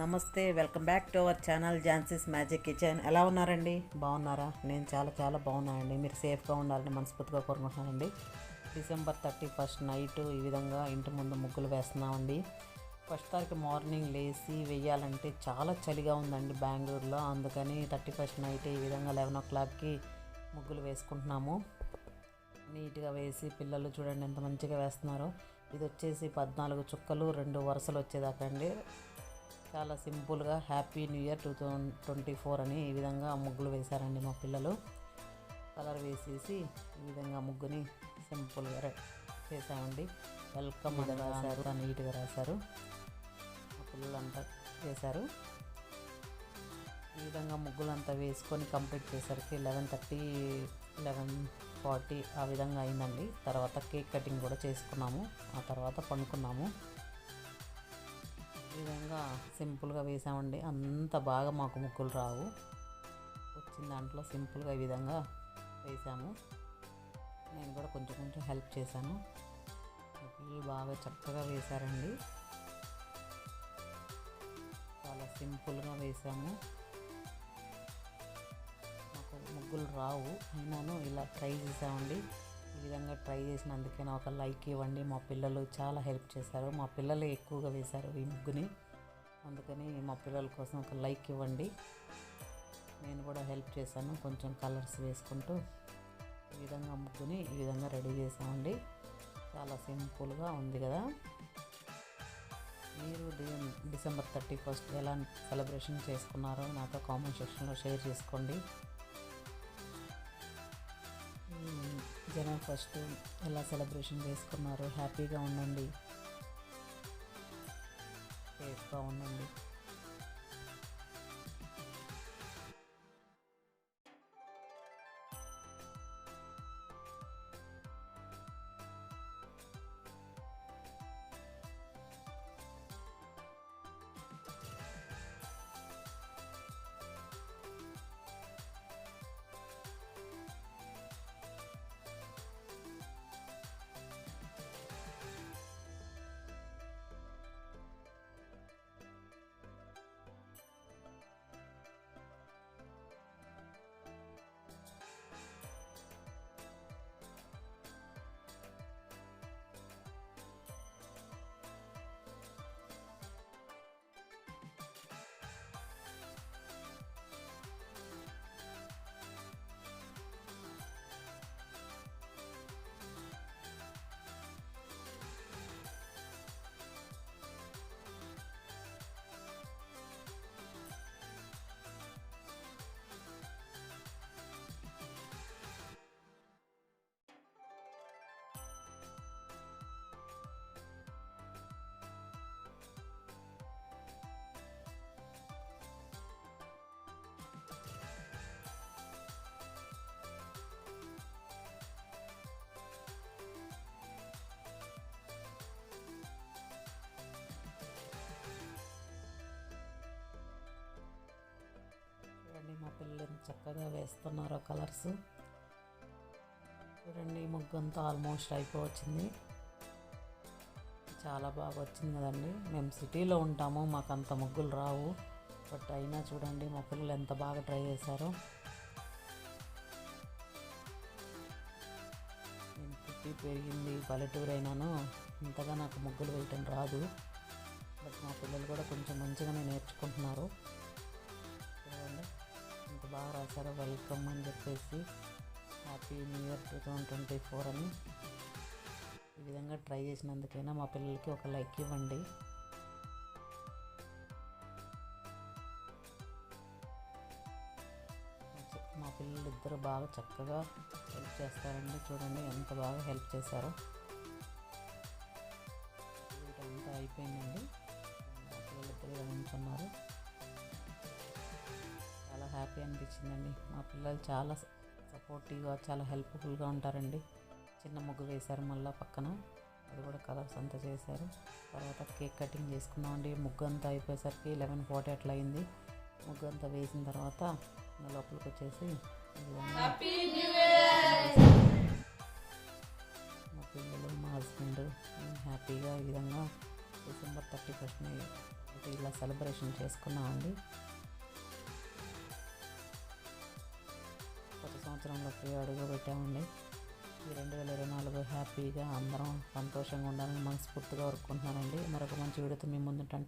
నమస్తే welcome back to our channel Jhansi's magic kitchen. ఎలా ఉన్నారండి? బాగున్నారా? నేను చాలా చాలా బాగున్నానండి. మీరు సేఫ్గా ఉండాలని మనస్ఫూర్తిగా కోరుకుంటున్నానండి. డిసెంబర్ థర్టీ ఫస్ట్ నైట్ ఈ విధంగా ఇంటి ముందు ముగ్గులు వేస్తున్నామండి. ఫస్ట్ తారీఖు మార్నింగ్ లేచి వెయ్యాలంటే చాలా చలిగా ఉందండి బెంగళూరులో. అందుకని థర్టీ ఫస్ట్ నైట్ ఈ విధంగా లెవెన్ ఓ క్లాక్కి ముగ్గులు వేసుకుంటున్నాము. నీట్గా వేసి పిల్లలు చూడండి ఎంత మంచిగా వేస్తున్నారో. ఇది వచ్చేసి పద్నాలుగు చుక్కలు రెండు వరుసలు వచ్చేదాకా అండి. చాలా సింపుల్గా happy new year two thousand twenty four అని ఈ విధంగా ముగ్గులు వేశారండి మా పిల్లలు. కలర్ వేసేసి ఈ విధంగా ముగ్గుని సింపుల్గా రె- చేసామండి వెల్కమ్ అని రాశారు. నీట్గా రాశారు. మా పిల్లలంతా వేశారు. ఈ విధంగా ముగ్గులంతా వేసుకొని కంప్లీట్ చేసరికి లెవెన్ థర్టీ లెవెన్ ఫార్టీ ఆ విధంగా అయిందండి. తర్వాత కేక్ కటింగ్ కూడా చేసుకున్నాము. ఆ తర్వాత పండుకున్నాము. విధంగా సింపుల్గా వేసామండి. అంత బాగా మాకు ముగ్గులు రావు. వచ్చిన దాంట్లో సింపుల్గా ఈ విధంగా వేసాము. నేను కూడా కొంచెం కొంచెం హెల్ప్ చేశాను. పిల్లలు బాగా చక్కగా వేశారండి. చాలా సింపుల్గా వేసాము. మాకు ముగ్గులు రావు. అయినాను ఇలా ట్రై చేసామండి. విధంగా ట్రై చేసినందుకే నాకు ఒక లైక్ ఇవ్వండి. మా పిల్లలు చాలా హెల్ప్ చేశారు. మా పిల్లలే ఎక్కువగా వేశారు ఈ ముగ్గుని. అందుకని మా పిల్లల కోసం ఒక లైక్ ఇవ్వండి. నేను కూడా హెల్ప్ చేశాను. కొంచెం కలర్స్ వేసుకుంటూ ఈ విధంగా ముగ్గుని ఈ విధంగా రెడీ చేసామండి చాలా సింపుల్గా ఉంది కదా. మీరు డి- డిసెంబర్ థర్టీ ఫస్ట్ ఎలా సెలబ్రేషన్ చేసుకున్నారో నాతో కామెంట్ సెక్షన్లో షేర్ చేసుకోండి. మ్మ్. ఫస్ట్ ఎలా సెలబ్రేషన్ చేసుకున్నారు హ్యాపీగా ఉండండి సేఫ్గా ఉండండి చక్కగా వేస్తున్నారో కలర్స్. చూడండి ఈ ముగ్గు అంతా ఆల్మోస్ట్ అయిపోవచ్చింది. చాలా బాగా వచ్చింది కదండి. మేము సిటీలో ఉంటాము మాకు అంత ముగ్గులు రావు. బట్ అయినా చూడండి మా పిల్లలు ఎంత బాగా ట్రై చేశారో. నేను పుట్టి పెరిగింది పల్లెటూరు అయినాను ఇంతగా నాకు ముగ్గులు వేయటం రాదు. బట్ మా పిల్లలు కూడా కొంచెం మంచిగానే నేర్చుకుంటున్నారు. ఎంత బాగా రాశారో వెల్కమ్ అని చెప్పేసి happy new year two thousand twenty four అని. ఈ విధంగా ట్రై చేసినందుకైనా మా పిల్లలకి ఒక లైక్ ఇవ్వండి. మా పిల్లలు ఇద్దరు బాగా చక్కగా హెల్ప్ చేస్తారండి. చూడండి ఎంత బాగా హెల్ప్ చేశారో. వీటంతా అయిపోయిందండి. మా పిల్లలు ఇద్దరు ఇలా హ్యాపీ అనిపించిందండి. మా పిల్లలు చాలా సపోర్టివ్గా చాలా హెల్ప్ఫుల్గా ఉంటారండి. చిన్న ముగ్గు వేశారు మళ్ళీ పక్కన. అది కూడా కలర్స్ అంతా చేశారు. తర్వాత కేక్ కటింగ్ చేసుకున్నామండి. ముగ్గు అంతా అయిపోయేసరికి లెవెన్ ఫార్టీ అట్లా అయింది. ముగ్గు అంతా వేసిన తర్వాత లోపలికి వచ్చేసి మా పిల్లలు మా హస్బెండ్ హ్యాపీగా ఈ విధంగా డిసెంబర్ థర్టీ ఫస్ట్ని ఇలా సెలబ్రేషన్ చేసుకున్నామండి. సంవత్సరంలో ఫ్రీ అడుగు పెట్టామండి. ఈ రెండు వేల ఇరవై నాలుగు హ్యాపీగా అందరం సంతోషంగా ఉండాలని మనస్ఫూర్తిగా కోరుకుంటున్నానండి. మరొక మంచి వీడియోతో మీ ముందుంటాను.